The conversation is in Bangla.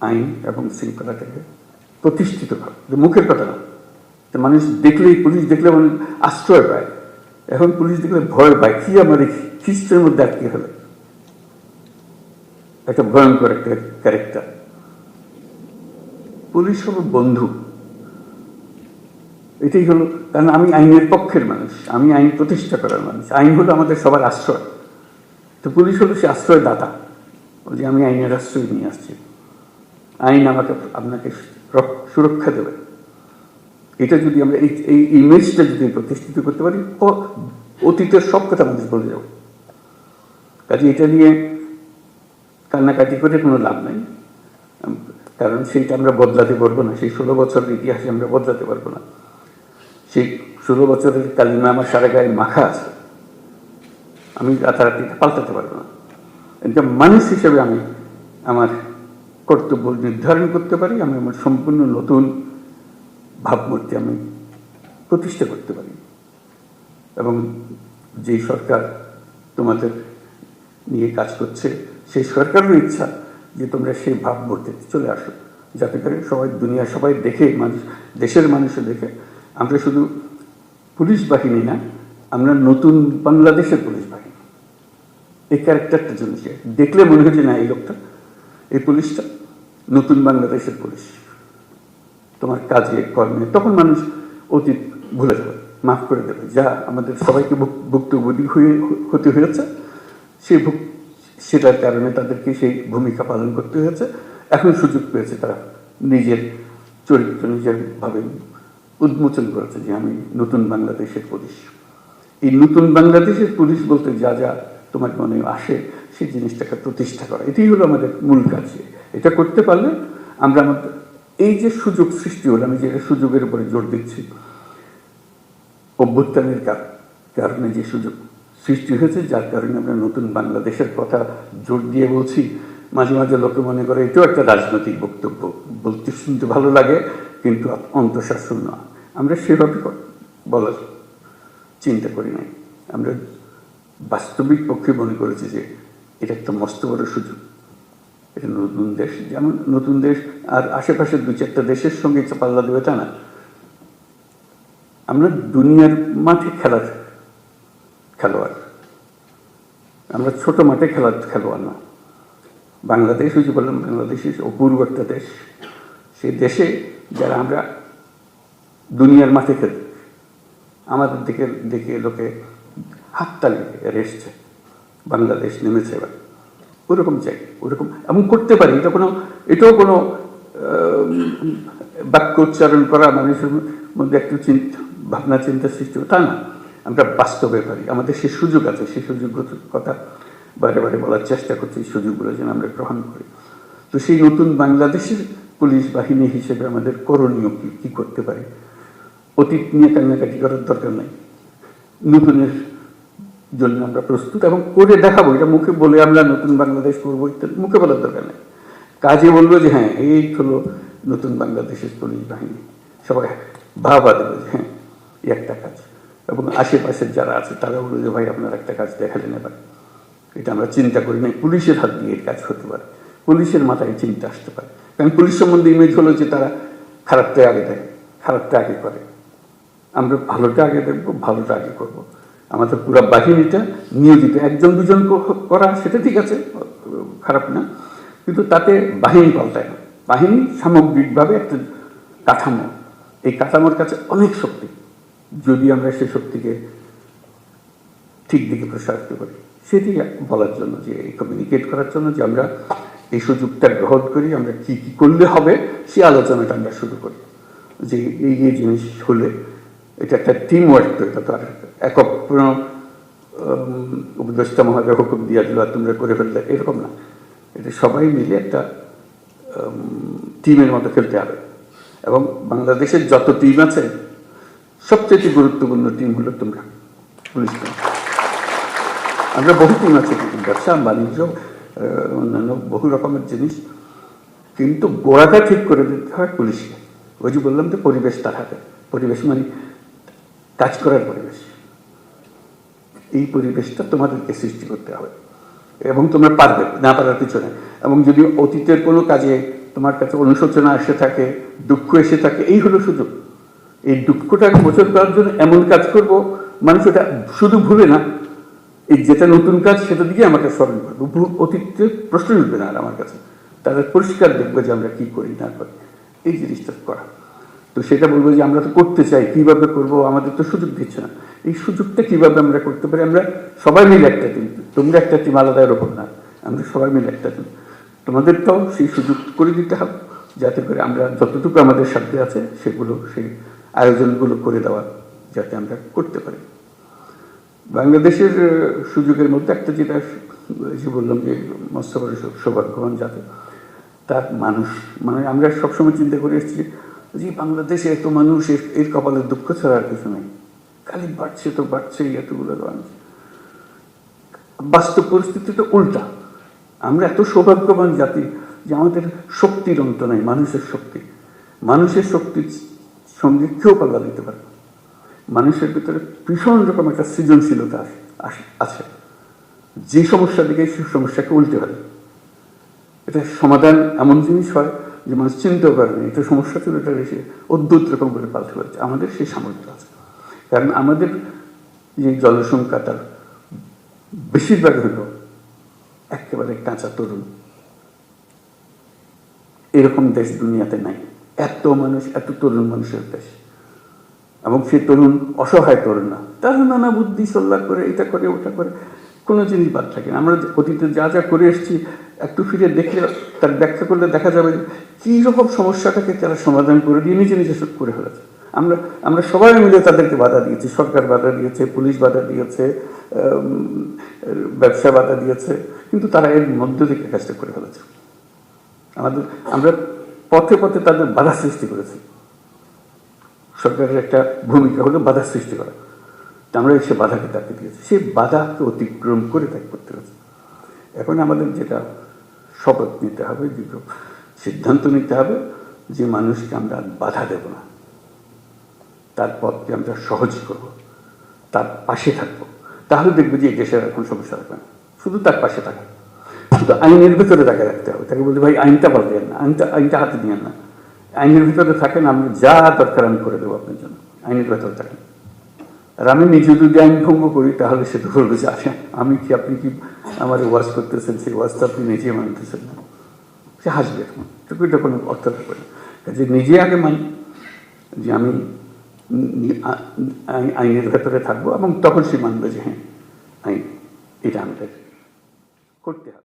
আইন এবং শৃঙ্খলাটাকে প্রতিষ্ঠিতভাবে যে মুখের কথা না। মানুষ দেখলেই, পুলিশ দেখলে মানুষ আশ্রয় পায়। এখন পুলিশ দেখলে ভয় পায়, কি আমার খ্রিস্টের মধ্যে আটকে হলো? একটা ভয়ঙ্কর একটা ক্যারেক্টার পুলিশ হলো বন্ধু। এটাই হলো, কারণ আমি আইনের পক্ষের মানুষ, আমি আইন প্রতিষ্ঠা করার মানুষ। আইন হলো আমাদের সবার আশ্রয়। তো পুলিশ হলো সে আশ্রয় দাতা যে আমি আইনের আশ্রয় নিয়ে আসছি। আইন আমাকে, আপনাকে রক- সুরক্ষা দেবে। এটা যদি আমরা এই এই ইমেজটা যদি প্রতিষ্ঠিত করতে পারি, ও, অতীতের সব কথা আমাদের বলে যাব। কাজে এটা নিয়ে কান্নাকাটি করে কোনো লাভ নাই। কারণ সেইটা আমরা বদলাতে পারব না। সেই ষোলো বছরের ইতিহাসে আমরা বদলাতে পারব না। সেই ষোলো বছরের কালিমা আমার সারা গায়ে মাখা আছে। আমি রাতারাতি পাল্টাতে পারব না। একজন মানুষ হিসেবে আমি আমার কর্তব্য নির্ধারণ করতে পারি, আমি আমার সম্পূর্ণ নতুন ভাবমূর্তি আমি প্রতিষ্ঠা করতে পারি। এবং যেই সরকার তোমাদের নিয়ে কাজ করছে, সেই সরকারেরও ইচ্ছা যে তোমরা সেই ভাবমূর্তিতে চলে আসো। যাতে করে সবাই, দুনিয়া সবাই দেখে, মানুষ, দেশের মানুষও দেখে। আমরা শুধু পুলিশ বাহিনী না, আমরা নতুন বাংলাদেশের পুলিশ বাহিনী। এই ক্যারেক্টারটা জন্য দেখলে মনে হয় যে না, এই লোকটা এই পুলিশটা নতুন বাংলাদেশের পুলিশ। তোমার কাজে কর্মে তখন মানুষ অতীত ভুলে যাবে, মাফ করে দেবে। যা আমাদের সবাইকে ভুক- ভুক্তভোগী হয়ে হতে হয়েছে, সেই ভুক সেটার কারণে তাদেরকে সেই ভূমিকা পালন করতে হয়েছে। এখন সুযোগ পেয়েছে তারা নিজের চরিত্র নিজের ভাবে উন্মোচন করেছে যে আমি নতুন বাংলাদেশের পুলিশ। এই নতুন বাংলাদেশের পুলিশ বলতে যা যা তোমার মনে আসে সেই জিনিসটাকে প্রতিষ্ঠা করা। এটাই হলো আমাদের মূল কাজ। এটা করতে পারলে আমরা আমাদের এই যে সুযোগ সৃষ্টি হলো, আমি যে সুযোগের উপরে জোর দিচ্ছি, অভ্যুত্থানের কারণে যে সুযোগ সৃষ্টি হয়েছে, যার কারণে আমরা নতুন বাংলাদেশের কথা জোর দিয়ে বলছি। মাঝে মাঝে লোকে মনে করে এটাও একটা রাজনৈতিক বক্তব্য। বলতে শুনতে ভালো লাগে, কিন্তু অন্তঃশাসন না। আমরা সেভাবে বলার চিন্তা করি নাই। আমরা বাস্তবিক পক্ষে মনে করেছি যে এটা একটা মস্ত বড় সুযোগ। এটা নতুন দেশ, যেমন নতুন দেশ, আর আশেপাশের দু চারটা দেশের সঙ্গে পাল্লা দেবে তা না। আমরা দুনিয়ার মাঠে খেলার খেলোয়াড়। আমরা ছোট মাঠে খেলার খেলোয়াড় না। বাংলাদেশ যে বললাম, বাংলাদেশ অপূর্ব একটা দেশ। সেই দেশে যারা আমরা দুনিয়ার মাঠে খেলি, আমাদের দিকে দেখে লোকে হাততালি এসছে বাংলাদেশ নেমেছে এবার। ওরকম চাই, ওরকম এমন করতে পারি, এটা কোনো, এটাও কোনো বাক্য উচ্চারণ করা, মানুষের মধ্যে একটু চিন্তা, ভাবনা, চিন্তা সৃষ্টি তা না। আমরা বাস্তবে পারি, আমাদের সে সুযোগ আছে সেই সুযোগ কথা বারে বারে বলার চেষ্টা করছি সুযোগগুলো যেন আমরা গ্রহণ করি। তো সেই নতুন বাংলাদেশের পুলিশ বাহিনী হিসেবে আমাদের করণীয় কী কী করতে পারি? অতীত নিয়ে কান্নাকাটি করার দরকার নাই। নতুনের জন্য আমরা প্রস্তুত এবং করে দেখাবো, এটা মুখে বলে আমরা নতুন বাংলাদেশ করব ইত্যাদি, মুখে বলার দরকার নেই। কাজে বলব যে হ্যাঁ এই হলো নতুন বাংলাদেশের পুলিশ বাহিনী। সবাই ভাবা দেবে যে হ্যাঁ একটা কাজ। এবং আশেপাশের যারা আছে, তারা বলবে যে ভাই, আপনার একটা কাজ দেখালেন এবার। এটা আমরা চিন্তা করি নাই পুলিশের হাত দিয়ে কাজ হতে পারে। পুলিশের মাথায় চিন্তা আসতে পারে। কারণ পুলিশ সম্বন্ধে ইমেজ হলো যে তারা খারাপটা আগে দেয়, খারাপটা আগে করে। আমরা ভালোটা আগে দেখব, ভালোটা আগে করব। আমাদের পুরো বাহিনীটা নিয়োজিত। একজন, দুজন করা সেটা ঠিক আছে, খারাপ না, কিন্তু তাতে বাহিনী পাল্টায় না। বাহিনী সামগ্রিকভাবে একটা কাঠামো। এই কাঠামোর কাছে অনেক শক্তি। যদি আমরা সেই শক্তিকে ঠিক দিকে প্রসারিত করি, সেটি বলার জন্য যে কমিউনিকেট করার জন্য যে, আমরা এই সুযোগটা গ্রহণ করি, আমরা কি কি করলে হবে, সে আলোচনাটা আমরা শুরু করি। যে, এই এই জিনিস হলে এটা একটা টিম ওয়ার্ক তো এটা তো একক উপদেষ্টা মহাদেব হুকুম দিয়া দিল তোমরা করে ফেললে। এরকম না। এটা সবাই মিলে একটা টিমের মতো খেলতে হবে। এবং বাংলাদেশের যত টিম আছে সবচেয়ে গুরুত্বপূর্ণ টিম হলো তোমরা। পুলিশ টিম আমরা বহু টিম আছে, ব্যবসা, বাণিজ্য অন্যান্য বহু রকমের জিনিস। কিন্তু গোড়াটা ঠিক করে দিতে হয় পুলিশকে। ওই যে বললাম যে পরিবেশ তার হাতে। পরিবেশ মানে কাজ করার পরিবেশ। এই পরিবেশটা তোমাদেরকে সৃষ্টি করতে হবে। এবং তোমরা পারবে, না পারার কিছু নেই। এবং যদি অতীতের কোনো কাজে তোমার কাছে অনুশোচনা এসে থাকে, দুঃখ এসে থাকে, এই হলো সুযোগ। এই দুঃখটাকে মোচন করার জন্য এমন কাজ করব, মানুষ ওটা শুধু ভুলে না, এই যেটা নতুন কাজ সেটা দিকে আমাকে স্মরণ করবে। ভু- অতীতে প্রশ্ন উঠবে না আর আমার কাছে। তাদের পরিষ্কার দেখবে যে আমরা কী করি, না করি। এই জিনিসটা করা। তো সেটা বলব যে আমরা তো করতে চাই, কীভাবে করব আমাদের তো সুযোগ দিচ্ছে না। এই সুযোগটা কীভাবে আমরা করতে পারি? আমরা সবাই মিলে একটা টিম তোমরা একটা টিম আলাদা এরকম না। আমরা সবাই মিলে একটা টিম তোমাদেরটাও সেই সুযোগ করে দিতে হবে, যাতে করে আমরা যতটুকু আমাদের সাথে আছে সেগুলো, সেই আয়োজনগুলো করে দেওয়া, যাতে আমরা করতে পারি। বাংলাদেশের সুযোগের মধ্যে একটা যেটা যে বললাম যে মৎস্য বড় সৌ- সৌভাগ্যবান জাতি, তার মানুষ মানে আমরা সবসময় চিন্তা করে এসেছি যে বাংলাদেশে এত মানুষ, এর- এর কপালে দুঃখ ছাড়া আর কিছু নেই। খালি বাড়ছে তো বাড়ছে এতগুলো মানুষ। বাস্তব পরিস্থিতি তো উল্টা। আমরা এত সৌভাগ্যবান জাতি যে আমাদের শক্তির অন্ত নাই, মানুষের শক্তি। মানুষের শক্তির সঙ্গে কেউ পাল্লা দিতে পারে মানুষের ভিতরে ভীষণ রকম একটা সৃজনশীলতা আছে। যে সমস্যা দিকে সেই সমস্যাকে উল্টে হয় এটা সমাধান এমন জিনিস হয় যে মানুষ চিন্তাও করে না এটা সমস্যা ছিল, এটা এসে অদ্ভুত রকম করে পাল্টে ফেলছে আমাদের সেই সামর্থ্য আছে। কারণ আমাদের যে জনসংখ্যা তার বেশিরভাগ হল একেবারে কাঁচা তরুণ এরকম দেশ দুনিয়াতে নাই। এত মানুষ, এত তরুণ মানুষের দেশ। এবং সে তরুণ অসহায় তরুণ না। তার নানা বুদ্ধি সল্লা করে, এটা করে, ওটা করে। কোনো জিনিস বাদ থাকে না। আমরা অতীতে যা যা করে এসেছি, একটু ফিরে দেখে তার ব্যাখ্যা করলে দেখা যাবে কী রকম সমস্যাটাকে তারা সমাধান করে দিয়ে নিজে নিজে সব করে ফেলেছে। আমরা আমরা সবাই মিলে তাদেরকে বাধা দিয়েছি। সরকার বাধা দিয়েছে, পুলিশ বাধা দিয়েছে ব্যবসা বাধা দিয়েছে, কিন্তু তারা এর মধ্য থেকে কাজটা করে ফেলেছে। আমাদের, আমরা পথে পথে তাদের বাধা সৃষ্টি করেছি। সরকারের একটা ভূমিকা হলো বাধা সৃষ্টি করা। আমরা সে বাধাকে তাকে দিয়েছি। সেই বাধাকে অতিক্রম করে তাকে করতে হয়েছে। এখন আমাদের যেটা শপথ নিতে হবে দীর্ঘ সিদ্ধান্ত নিতে হবে, যে মানুষকে আমরা বাধা দেব না। তার পথকে আমরা সহজ করব। তার পাশে থাকব। তাহলে দেখব যে দেশের এখন সমস্যা থাকবে না। শুধু তার পাশে থাকা শুধু আইনের ভিতরে তাকে রাখতে হবে। তাকে বলতে ভাই, আইনটা পাল্টেন না। আইনটা আইনটা হাতে নিয়েন না। আইনের ভিতরে থাকেন, আমি যা দরকার আমি করে দেবো আপনার জন্য। আইনের ভেতরে থাকেন। আর আমি নিজে যদি আইন ভঙ্গ করি, তাহলে সে তো বলবে যে আসে আমি কি, আপনি কি আমার ওয়াজ করতেছেন? সেই ওয়াজটা আপনি নিজে মানতেছেন না। সে হাসবে তখন এটা কোনো অর্থ থাকবে না। কাজে নিজে আগে মানি যে আমি আইনের ভেতরে থাকব এবং তখন সে মানবে যে হ্যাঁ আইন, এটা আমাদের করতে হবে।